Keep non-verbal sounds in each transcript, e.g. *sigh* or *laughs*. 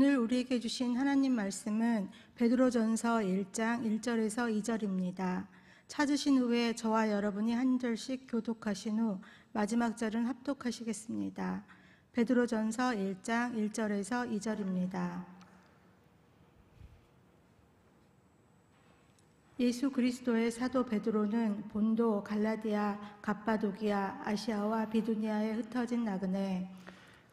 오늘 우리에게 주신 하나님 말씀은 베드로전서 1장 1절에서 2절입니다. 찾으신 후에 저와 여러분이 한 절씩 교독하신 후 마지막 절은 합독하시겠습니다. 베드로전서 1장 1절에서 2절입니다. 예수 그리스도의 사도 베드로는 본도, 갈라디아, 갑바도기아, 아시아와 비두니아에 흩어진 나그네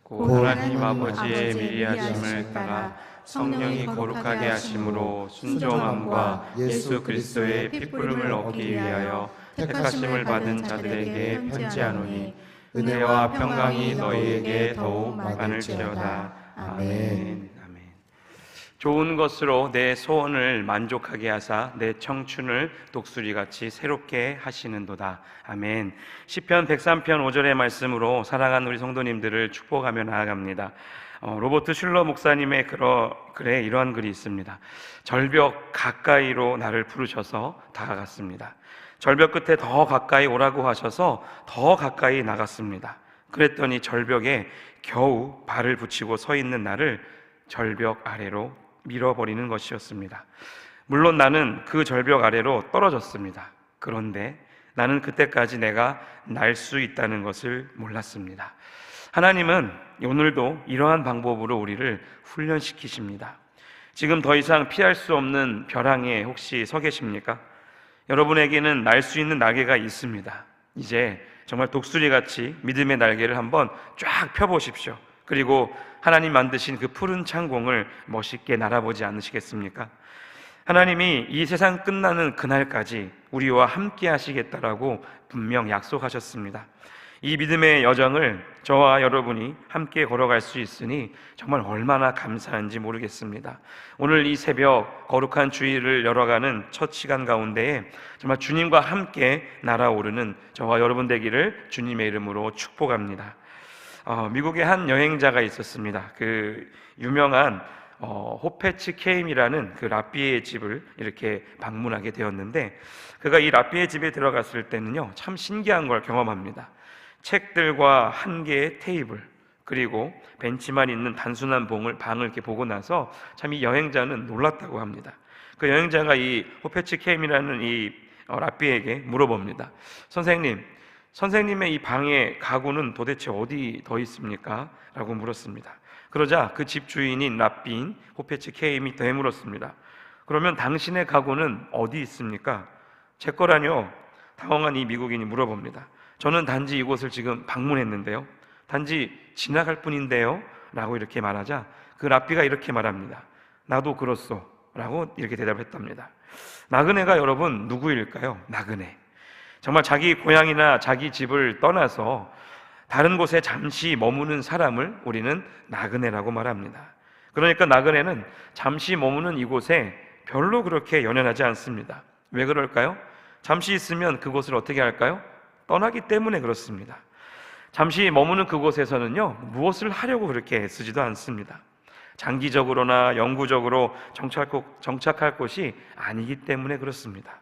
곧 하나님 아버지의 미리 하심을 따라 성령이 거룩하게 하심으로 순종함과 예수 그리스도의 피부름을 얻기 위하여 택하심을 받은 자들에게 편지하노니 은혜와 평강이 너희에게 더욱 많을지어다. 아멘. 좋은 것으로 내 소원을 만족하게 하사 내 청춘을 독수리 같이 새롭게 하시는도다. 아멘. 시편 103편 5절의 말씀으로 사랑하는 우리 성도님들을 축복하며 나아갑니다. 어, 로버트 슐러 목사님의 그러, 글에 이러한 글이 있습니다. 절벽 가까이로 나를 부르셔서 다가갔습니다. 절벽 끝에 더 가까이 오라고 하셔서 더 가까이 나갔습니다. 그랬더니 절벽에 겨우 발을 붙이고 서 있는 나를 절벽 아래로 밀어버리는 것이었습니다. 물론 나는 그 절벽 아래로 떨어졌습니다. 그런데 나는 그때까지 내가 날 수 있다는 것을 몰랐습니다. 하나님은 오늘도 이러한 방법으로 우리를 훈련시키십니다. 지금 더 이상 피할 수 없는 벼랑에 혹시 서 계십니까? 여러분에게는 날 수 있는 날개가 있습니다. 이제 정말 독수리 같이 믿음의 날개를 한번 쫙 펴보십시오. 그리고 하나님 만드신 그 푸른 창공을 멋있게 날아보지 않으시겠습니까? 하나님이 이 세상 끝나는 그날까지 우리와 함께 하시겠다라고 분명 약속하셨습니다. 이 믿음의 여정을 저와 여러분이 함께 걸어갈 수 있으니 정말 얼마나 감사한지 모르겠습니다. 오늘 이 새벽 거룩한 주일을 열어가는 첫 시간 가운데에 정말 주님과 함께 날아오르는 저와 여러분 되기를 주님의 이름으로 축복합니다. 어, 미국의 한 여행자가 있었습니다. 그 유명한 어, 호페츠 케임이라는 그 라삐의 집을 이렇게 방문하게 되었는데 그가 이 라삐의 집에 들어갔을 때는요 참 신기한 걸 경험합니다. 책들과 한 개의 테이블 그리고 벤치만 있는 단순한 봉을 방을 이렇게 보고 나서 참 이 여행자는 놀랐다고 합니다. 그 여행자가 이 호페츠 케임이라는 이 어, 라삐에게 물어봅니다. 선생님, 선생님의 이 방의 가구는 도대체 어디 더 있습니까? 라고 물었습니다. 그러자 그 집 주인인 라삐인 호페츠 케임이 되물었습니다. 그러면 당신의 가구는 어디 있습니까? 제 거라뇨. 당황한 이 미국인이 물어봅니다. 저는 단지 이곳을 지금 방문했는데요. 단지 지나갈 뿐인데요. 라고 이렇게 말하자 그 라삐가 이렇게 말합니다. 나도 그렇소. 라고 이렇게 대답했답니다. 나그네가 여러분 누구일까요? 나그네. 정말 자기 고향이나 자기 집을 떠나서 다른 곳에 잠시 머무는 사람을 우리는 나그네라고 말합니다. 그러니까 나그네는 잠시 머무는 이곳에 별로 그렇게 연연하지 않습니다. 왜 그럴까요? 잠시 있으면 그곳을 어떻게 할까요? 떠나기 때문에 그렇습니다. 잠시 머무는 그곳에서는요, 무엇을 하려고 그렇게 쓰지도 않습니다. 장기적으로나 영구적으로 정착할, 곳이 아니기 때문에 그렇습니다.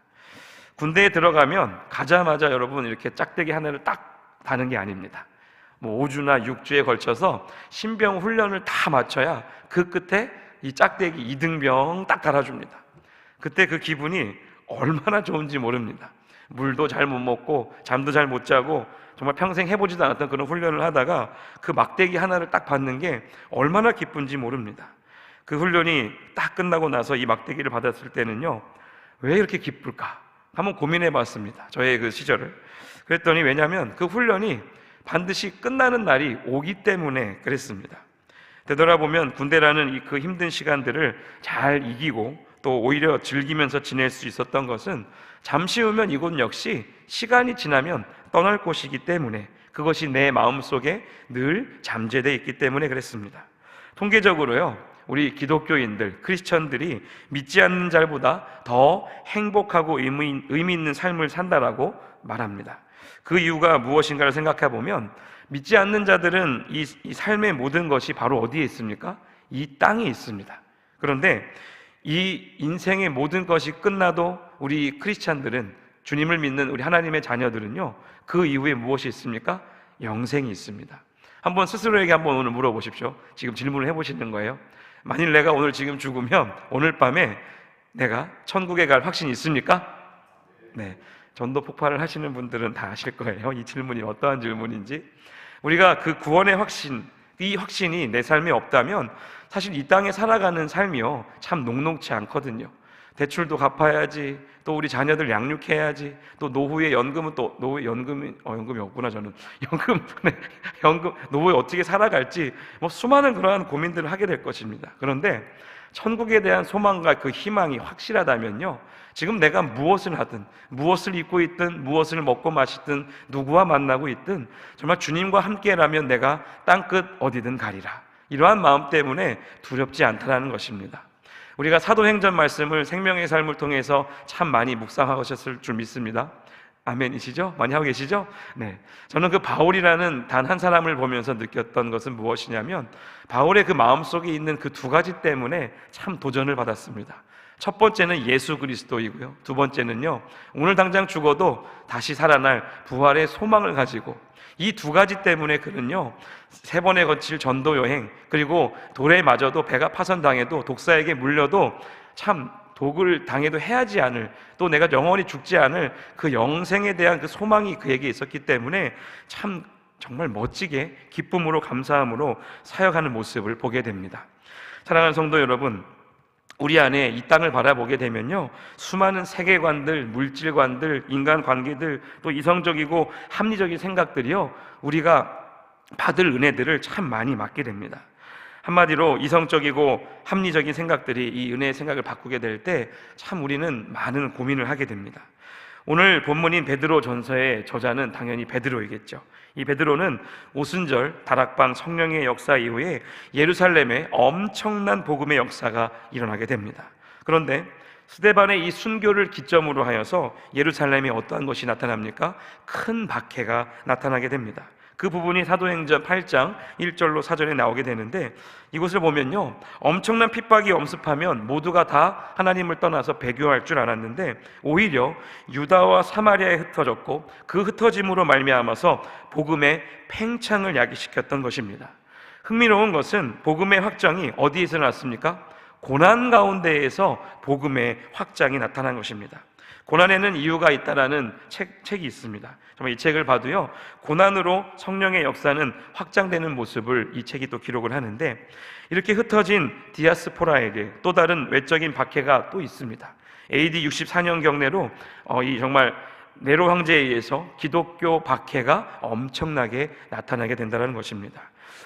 군대에 들어가면 가자마자 여러분 이렇게 짝대기 하나를 딱 다는 게 아닙니다. 뭐 5주나 6주에 걸쳐서 신병 훈련을 다 마쳐야 그 끝에 이 짝대기 2등병 딱 달아줍니다. 그때 그 기분이 얼마나 좋은지 모릅니다. 물도 잘 못 먹고 잠도 잘 못 자고 정말 평생 해보지도 않았던 그런 훈련을 하다가 그 막대기 하나를 딱 받는 게 얼마나 기쁜지 모릅니다. 그 훈련이 딱 끝나고 나서 이 막대기를 받았을 때는요, 왜 이렇게 기쁠까? 한번 고민해 봤습니다. 저의 그 시절을. 그랬더니 왜냐하면 그 훈련이 반드시 끝나는 날이 오기 때문에 그랬습니다. 되돌아보면 군대라는 이 그 힘든 시간들을 잘 이기고 또 오히려 즐기면서 지낼 수 있었던 것은 잠시 후면 이곳 역시 시간이 지나면 떠날 곳이기 때문에 그것이 내 마음 속에 늘 잠재되어 있기 때문에 그랬습니다. 통계적으로요, 우리 기독교인들, 크리스천들이 믿지 않는 자보다 더 행복하고 의미, 의미 있는 삶을 산다라고 말합니다. 그 이유가 무엇인가를 생각해 보면 믿지 않는 자들은 이, 이 삶의 모든 것이 바로 어디에 있습니까? 이 땅에 있습니다. 그런데 이 인생의 모든 것이 끝나도 우리 크리스찬들은 주님을 믿는 우리 하나님의 자녀들은요, 그 이후에 무엇이 있습니까? 영생이 있습니다. 한번 스스로에게 한번 오늘 물어보십시오. 지금 질문을 해보시는 거예요. 만일 내가 오늘 지금 죽으면 오늘 밤에 내가 천국에 갈 확신이 있습니까? 네. 전도 폭발을 하시는 분들은 다 아실 거예요. 이 질문이 어떠한 질문인지. 우리가 그 구원의 확신, 이 확신이 내 삶에 없다면 사실 이 땅에 살아가는 삶이요. 참 녹록치 않거든요. 대출도 갚아야지, 또 우리 자녀들 양육해야지, 또 노후에 연금은 또 노후 연금이 어 연금이 없구나 저는 *laughs* 연금 네, 연금 노후에 어떻게 살아갈지 뭐 수많은 그러한 고민들을 하게 될 것입니다. 그런데 천국에 대한 소망과 그 희망이 확실하다면요. 지금 내가 무엇을 하든, 무엇을 입고 있든, 무엇을 먹고 마시든, 누구와 만나고 있든, 정말 주님과 함께라면 내가 땅끝 어디든 가리라. 이러한 마음 때문에 두렵지 않다라는 것입니다. 우리가 사도행전 말씀을 생명의 삶을 통해서 참 많이 묵상하셨을 줄 믿습니다. 아멘이시죠? 많이 하고 계시죠? 네. 저는 그 바울이라는 단 한 사람을 보면서 느꼈던 것은 무엇이냐면 바울의 그 마음 속에 있는 그 두 가지 때문에 참 도전을 받았습니다. 첫 번째는 예수 그리스도이고요. 두 번째는요. 오늘 당장 죽어도 다시 살아날 부활의 소망을 가지고 이 두 가지 때문에 그는요. 세 번에 거칠 전도 여행 그리고 돌에 맞아도 배가 파손당해도 독사에게 물려도 참 독을 당해도 해하지 않을 또 내가 영원히 죽지 않을 그 영생에 대한 그 소망이 그에게 있었기 때문에 참 정말 멋지게 기쁨으로 감사함으로 사역하는 모습을 보게 됩니다. 사랑하는 성도 여러분, 우리 안에 이 땅을 바라보게 되면요. 수많은 세계관들, 물질관들, 인간 관계들, 또 이성적이고 합리적인 생각들이요. 우리가 받을 은혜들을 참 많이 맡게 됩니다. 한마디로 이성적이고 합리적인 생각들이 이 은혜의 생각을 바꾸게 될 때 참 우리는 많은 고민을 하게 됩니다. 오늘 본문인 베드로 전서의 저자는 당연히 베드로이겠죠. 이 베드로는 오순절 다락방 성령의 역사 이후에 예루살렘에 엄청난 복음의 역사가 일어나게 됩니다. 그런데 스데반의 이 순교를 기점으로 하여서 예루살렘에 어떠한 것이 나타납니까? 큰 박해가 나타나게 됩니다. 그 부분이 사도행전 8장 1절로 사전에 나오게 되는데 이곳을 보면요. 엄청난 핍박이 엄습하면 모두가 다 하나님을 떠나서 배교할 줄 알았는데 오히려 유다와 사마리아에 흩어졌고 그 흩어짐으로 말미암아서 복음의 팽창을 야기시켰던 것입니다. 흥미로운 것은 복음의 확장이 어디에서 났습니까? 고난 가운데에서 복음의 확장이 나타난 것입니다. 고난에는 이유가 있다라는 책, 책이 있습니다. 정말 이 책을 봐도요, 고난으로 성령의 역사는 확장되는 모습을 이 책이 또 기록을 하는데, 이렇게 흩어진 디아스포라에게 또 다른 외적인 박해가 또 있습니다. AD 64년 경내로 어, 이 정말 네로 황제에 의해서 기독교 박해가 엄청나게 나타나게 된다는 것입니다.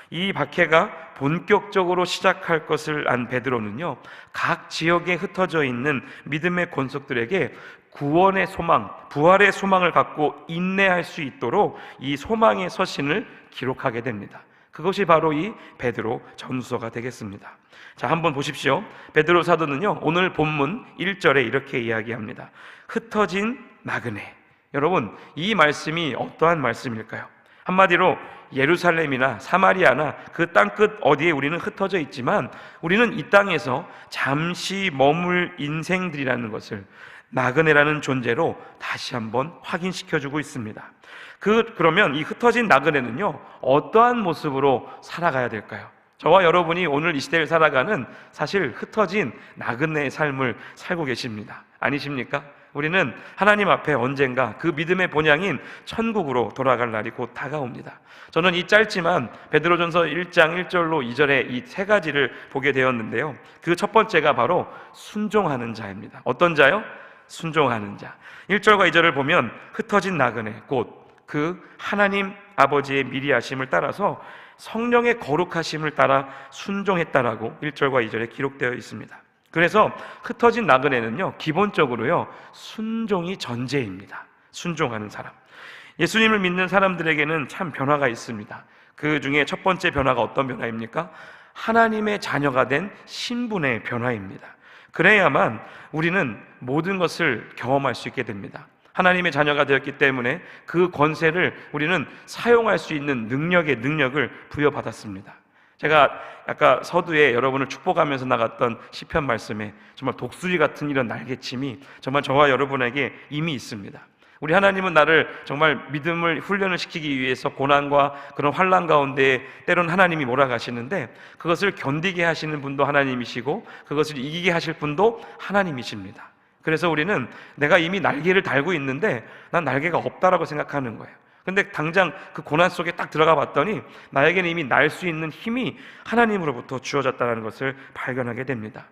이 박해가 본격적으로 시작할 것을 안 베드로는요, 각 지역에 흩어져 있는 믿음의 권속들에게 구원의 소망, 부활의 소망을 갖고 인내할 수 있도록 이 소망의 서신을 기록하게 됩니다. 그것이 바로 이 베드로 전서가 되겠습니다. 자, 한번 보십시오. 베드로 사도는요, 오늘 본문 1절에 이렇게 이야기합니다. 흩어진 나그네. 여러분, 이 말씀이 어떠한 말씀일까요? 한마디로 예루살렘이나 사마리아나 그 땅끝 어디에 우리는 흩어져 있지만 우리는 이 땅에서 잠시 머물 인생들이라는 것을 나그네라는 존재로 다시 한번 확인시켜 주고 있습니다. 그 그러면 이 흩어진 나그네는요. 어떠한 모습으로 살아가야 될까요? 저와 여러분이 오늘 이 시대를 살아가는 사실 흩어진 나그네의 삶을 살고 계십니다. 아니십니까? 우리는 하나님 앞에 언젠가 그 믿음의 본향인 천국으로 돌아갈 날이 곧 다가옵니다. 저는 이 짧지만 베드로전서 1장 1절로 2절에 이 세 가지를 보게 되었는데요. 그 첫 번째가 바로 순종하는 자입니다. 어떤 자요? 순종하는 자. 1절과 2절을 보면 흩어진 나그네 곧 그 하나님 아버지의 미리 하심을 따라서 성령의 거룩하심을 따라 순종했다라고 1절과 2절에 기록되어 있습니다. 그래서 흩어진 나그네는요, 기본적으로요, 순종이 전제입니다. 순종하는 사람. 예수님을 믿는 사람들에게는 참 변화가 있습니다. 그 중에 첫 번째 변화가 어떤 변화입니까? 하나님의 자녀가 된 신분의 변화입니다. 그래야만 우리는 모든 것을 경험할 수 있게 됩니다. 하나님의 자녀가 되었기 때문에 그 권세를 우리는 사용할 수 있는 능력의 능력을 부여받았습니다. 제가 아까 서두에 여러분을 축복하면서 나갔던 시편 말씀에 정말 독수리 같은 이런 날개침이 정말 저와 여러분에게 이미 있습니다. 우리 하나님은 나를 정말 믿음을 훈련을 시키기 위해서 고난과 그런 환란 가운데 때론 하나님이 몰아가시는데 그것을 견디게 하시는 분도 하나님이시고 그것을 이기게 하실 분도 하나님이십니다. 그래서 우리는 내가 이미 날개를 달고 있는데 난 날개가 없다라고 생각하는 거예요. 근데 당장 그 고난 속에 딱 들어가 봤더니 나에게는 이미 날 수 있는 힘이 하나님으로부터 주어졌다는 것을 발견하게 됩니다.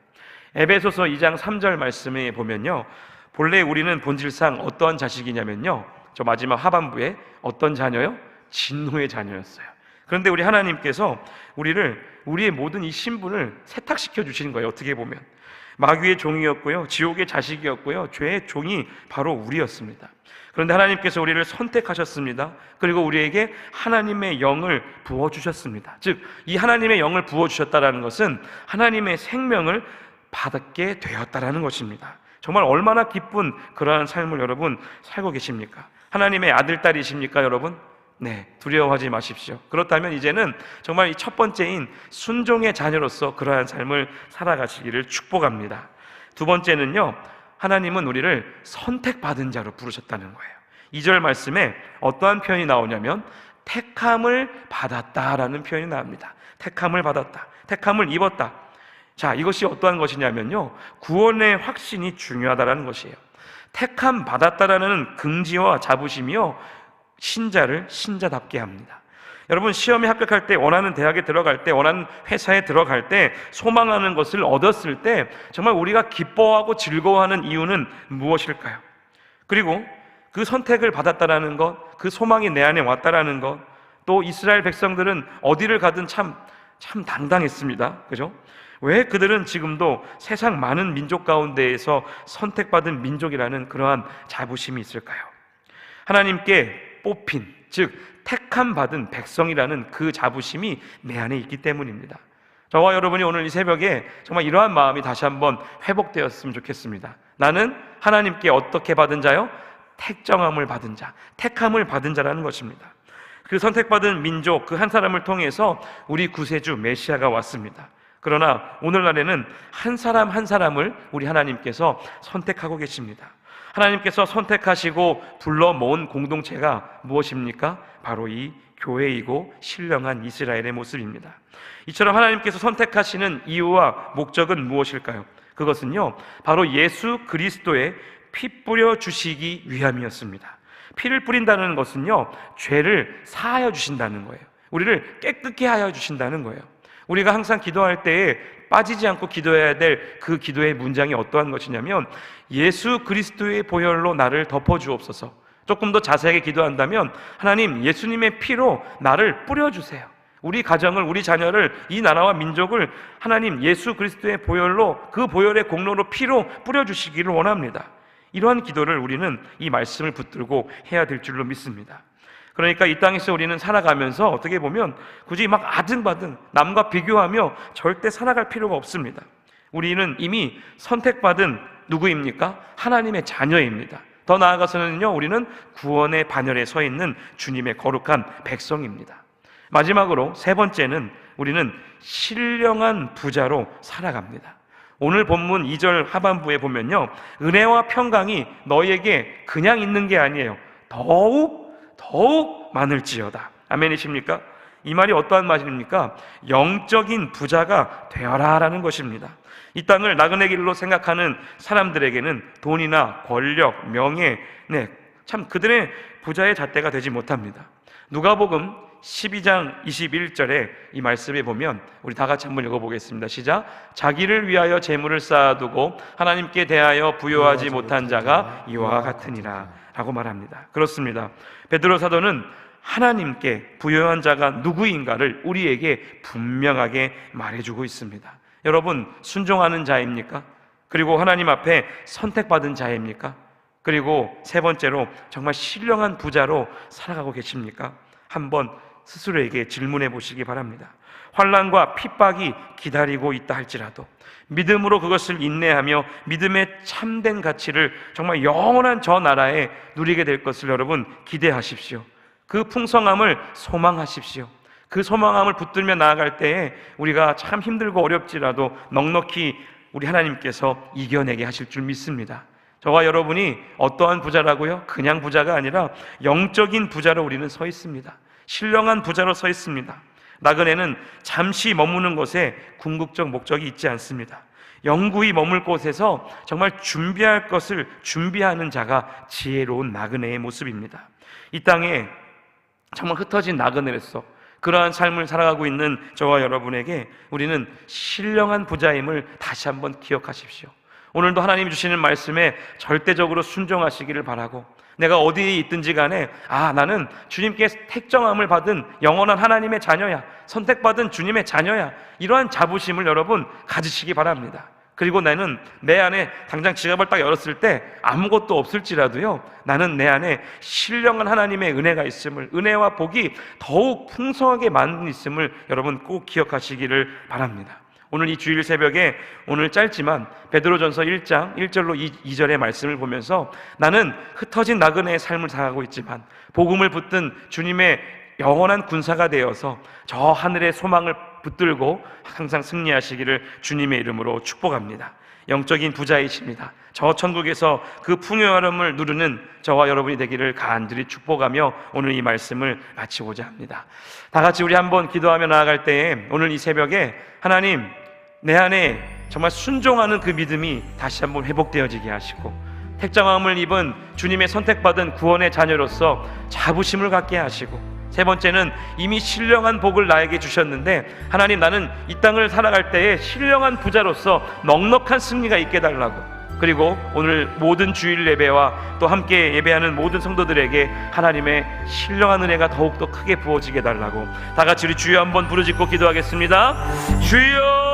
에베소서 2장 3절 말씀에 보면요. 본래 우리는 본질상 어떠한 자식이냐면요. 저 마지막 하반부에 어떤 자녀요? 진노의 자녀였어요. 그런데 우리 하나님께서 우리를 우리의 모든 이 신분을 세탁시켜 주시는 거예요. 어떻게 보면 마귀의 종이었고요, 지옥의 자식이었고요, 죄의 종이 바로 우리였습니다. 그런데 하나님께서 우리를 선택하셨습니다. 그리고 우리에게 하나님의 영을 부어 주셨습니다. 즉, 이 하나님의 영을 부어 주셨다라는 것은 하나님의 생명을 받게 되었다라는 것입니다. 정말 얼마나 기쁜 그러한 삶을 여러분 살고 계십니까? 하나님의 아들, 딸이십니까, 여러분? 네, 두려워하지 마십시오. 그렇다면 이제는 정말 이 첫 번째인 순종의 자녀로서 그러한 삶을 살아가시기를 축복합니다. 두 번째는요, 하나님은 우리를 선택받은 자로 부르셨다는 거예요. 2절 말씀에 어떠한 표현이 나오냐면, 택함을 받았다라는 표현이 나옵니다. 택함을 받았다. 택함을 입었다. 자, 이것이 어떠한 것이냐면요. 구원의 확신이 중요하다라는 것이에요. 택함 받았다라는 긍지와 자부심이요. 신자를 신자답게 합니다. 여러분 시험에 합격할 때 원하는 대학에 들어갈 때 원하는 회사에 들어갈 때 소망하는 것을 얻었을 때 정말 우리가 기뻐하고 즐거워하는 이유는 무엇일까요? 그리고 그 선택을 받았다라는 것, 그 소망이 내 안에 왔다라는 것, 또 이스라엘 백성들은 어디를 가든 참, 참 당당했습니다. 그죠? 왜 그들은 지금도 세상 많은 민족 가운데에서 선택받은 민족이라는 그러한 자부심이 있을까요? 하나님께 뽑힌, 즉, 택함 받은 백성이라는 그 자부심이 내 안에 있기 때문입니다. 저와 여러분이 오늘 이 새벽에 정말 이러한 마음이 다시 한번 회복되었으면 좋겠습니다. 나는 하나님께 어떻게 받은 자요? 택정함을 받은 자, 택함을 받은 자라는 것입니다. 그 선택받은 민족, 그 한 사람을 통해서 우리 구세주 메시아가 왔습니다. 그러나 오늘날에는 한 사람 한 사람을 우리 하나님께서 선택하고 계십니다. 하나님께서 선택하시고 불러 모은 공동체가 무엇입니까? 바로 이 교회이고 신령한 이스라엘의 모습입니다. 이처럼 하나님께서 선택하시는 이유와 목적은 무엇일까요? 그것은요, 바로 예수 그리스도의 피 뿌려 주시기 위함이었습니다. 피를 뿌린다는 것은요, 죄를 사하여 주신다는 거예요. 우리를 깨끗게 하여 주신다는 거예요. 우리가 항상 기도할 때에 빠지지 않고 기도해야 될 그 기도의 문장이 어떠한 것이냐면 예수 그리스도의 보혈로 나를 덮어 주옵소서. 조금 더 자세하게 기도한다면 하나님 예수님의 피로 나를 뿌려 주세요. 우리 가정을 우리 자녀를 이 나라와 민족을 하나님 예수 그리스도의 보혈로 그 보혈의 공로로 피로 뿌려 주시기를 원합니다. 이러한 기도를 우리는 이 말씀을 붙들고 해야 될 줄로 믿습니다. 그러니까 이 땅에서 우리는 살아가면서 어떻게 보면 굳이 막 아등바등 남과 비교하며 절대 살아갈 필요가 없습니다. 우리는 이미 선택받은 누구입니까? 하나님의 자녀입니다. 더 나아가서는요, 우리는 구원의 반열에 서 있는 주님의 거룩한 백성입니다. 마지막으로 세 번째는 우리는 신령한 부자로 살아갑니다. 오늘 본문 2절 하반부에 보면요. 은혜와 평강이 너희에게 그냥 있는 게 아니에요. 더욱 더욱 많을지어다. 아멘이십니까? 이 말이 어떠한 말입니까? 영적인 부자가 되어라라는 것입니다. 이 땅을 나그네 길로 생각하는 사람들에게는 돈이나 권력, 명예, 네, 참 그들의 부자의 잣대가 되지 못합니다. 누가복음 12장 21절에 이 말씀에 보면 우리 다 같이 한번 읽어보겠습니다. 시작. 자기를 위하여 재물을 쌓아두고 하나님께 대하여 부여하지 못한 자가 이와 같으니라. 라고 말합니다. 그렇습니다. 베드로 사도는 하나님께 부여한 자가 누구인가를 우리에게 분명하게 말해주고 있습니다. 여러분, 순종하는 자입니까? 그리고 하나님 앞에 선택받은 자입니까? 그리고 세 번째로 정말 신령한 부자로 살아가고 계십니까? 한번 스스로에게 질문해 보시기 바랍니다. 환란과 핍박이 기다리고 있다 할지라도 믿음으로 그것을 인내하며 믿음의 참된 가치를 정말 영원한 저 나라에 누리게 될 것을 여러분 기대하십시오. 그 풍성함을 소망하십시오. 그 소망함을 붙들며 나아갈 때에 우리가 참 힘들고 어렵지라도 넉넉히 우리 하나님께서 이겨내게 하실 줄 믿습니다. 저와 여러분이 어떠한 부자라고요? 그냥 부자가 아니라 영적인 부자로 우리는 서 있습니다. 신령한 부자로 서 있습니다. 나그네는 잠시 머무는 곳에 궁극적 목적이 있지 않습니다. 영구히 머물 곳에서 정말 준비할 것을 준비하는 자가 지혜로운 나그네의 모습입니다. 이 땅에 정말 흩어진 나그네로서 그러한 삶을 살아가고 있는 저와 여러분에게 우리는 신령한 부자임을 다시 한번 기억하십시오. 오늘도 하나님이 주시는 말씀에 절대적으로 순종하시기를 바라고 내가 어디에 있든지 간에 아 나는 주님께 택정함을 받은 영원한 하나님의 자녀야 선택받은 주님의 자녀야 이러한 자부심을 여러분 가지시기 바랍니다. 그리고 나는 내 안에 당장 지갑을 딱 열었을 때 아무것도 없을지라도요 나는 내 안에 신령한 하나님의 은혜가 있음을 은혜와 복이 더욱 풍성하게 많이 있음을 여러분 꼭 기억하시기를 바랍니다. 오늘 이 주일 새벽에 오늘 짧지만 베드로전서 1장 1절로 2, 절의 말씀을 보면서 나는 흩어진 나그네의 삶을 살아가고 있지만 복음을 붙든 주님의 영원한 군사가 되어서 저 하늘의 소망을 붙들고 항상 승리하시기를 주님의 이름으로 축복합니다. 영적인 부자이십니다. 저 천국에서 그 풍요함을 누르는 저와 여러분이 되기를 간절히 축복하며 오늘 이 말씀을 마치고자 합니다. 다 같이 우리 한번 기도하며 나아갈 때에 오늘 이 새벽에 하나님 내 안에 정말 순종하는 그 믿음이 다시 한번 회복되어지게 하시고 택정함을 입은 주님의 선택받은 구원의 자녀로서 자부심을 갖게 하시고 세 번째는 이미 신령한 복을 나에게 주셨는데 하나님 나는 이 땅을 살아갈 때에 신령한 부자로서 넉넉한 승리가 있게 달라고 그리고 오늘 모든 주일 예배와 또 함께 예배하는 모든 성도들에게 하나님의 신령한 은혜가 더욱더 크게 부어지게 달라고 다 같이 우리 주여 한번 부르짖고 기도하겠습니다. 주여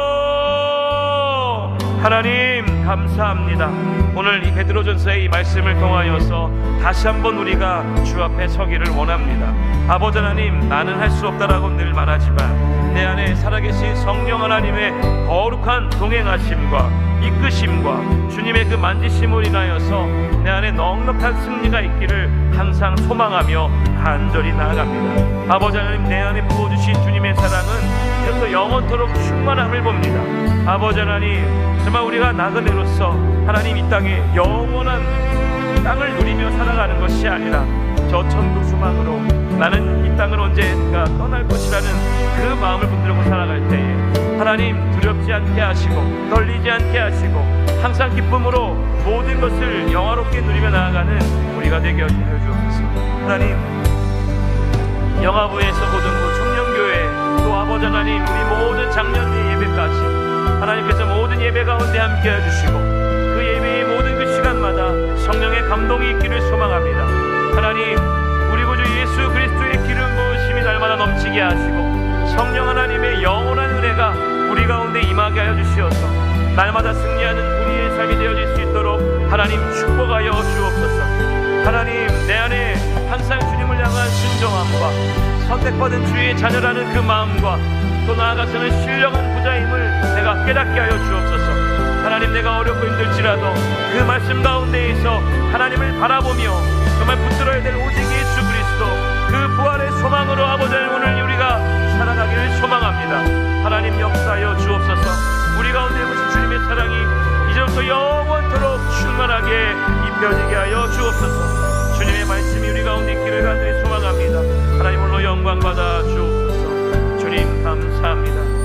하나님 감사합니다. 오늘 이 베드로전서의 이 말씀을 통하여서 다시 한번 우리가 주 앞에 서기를 원합니다. 아버지 하나님 나는 할 수 없다라고 늘 말하지만 내 안에 살아계신 성령 하나님의 거룩한 동행하심과 이끄심과 주님의 그 만지심을 인하여서 내 안에 넉넉한 승리가 있기를 항상 소망하며 간절히 나아갑니다. 아버지 하나님 내 안에 부어주신 주님의 사랑은 이렇게 영원토록 충만함을 봅니다. 아버지 하나님 정말 우리가 나그네로서 하나님 이 땅에 영원한 땅을 누리며 살아가는 것이 아니라 저 천국 소망으로 나는 이 땅을 언젠가 떠날 것이라는 그 마음을 붙들고 살아갈 때에 하나님 두렵지 않게 하시고 떨리지 않게 하시고 항상 기쁨으로 모든 것을 영화롭게 누리며 나아가는 우리가 되게 하여 주옵소서. 하나님 영화부에서 고등부 청년교회 또 아버지 하나님 우리 모든 작년의 예배까지 하나님께서 모든 예배 가운데 함께 해주시고 그 예배의 모든 그 시간마다 성령의 감동이 있기를 소망합니다. 하나님 성령 하나님의 영원한 은혜가 우리 가운데 임하게 하여 주시어서. 날마다 승리하는 우리의 삶이 되어질 수 있도록 하나님 축복하여 주옵소서. 하나님 내 안에 항상 주님을 향한 순종함과 선택받은 주의 자녀라는 그 마음과 또 나아가서는 신령한 부자임을 내가 깨닫게 하여 주옵소서. 하나님 내가 어렵고 힘들지라도 그 말씀 가운데에서 하나님을 바라보며 정말 붙들어야 될 오직 예수 그리스도 그 부활의 소망으로 아버지 오늘 우리가 살아가기를 소망합니다. 하나님 역사여 주옵소서 우리 가운데 오신 주님의 사랑이 이제부터 영원토록 충만하게 입혀지게 하여 주옵소서 주님의 말씀이 우리 가운데 길을 간들이 소망합니다. 하나님 홀로 영광받아 주옵소서 주님 감사합니다.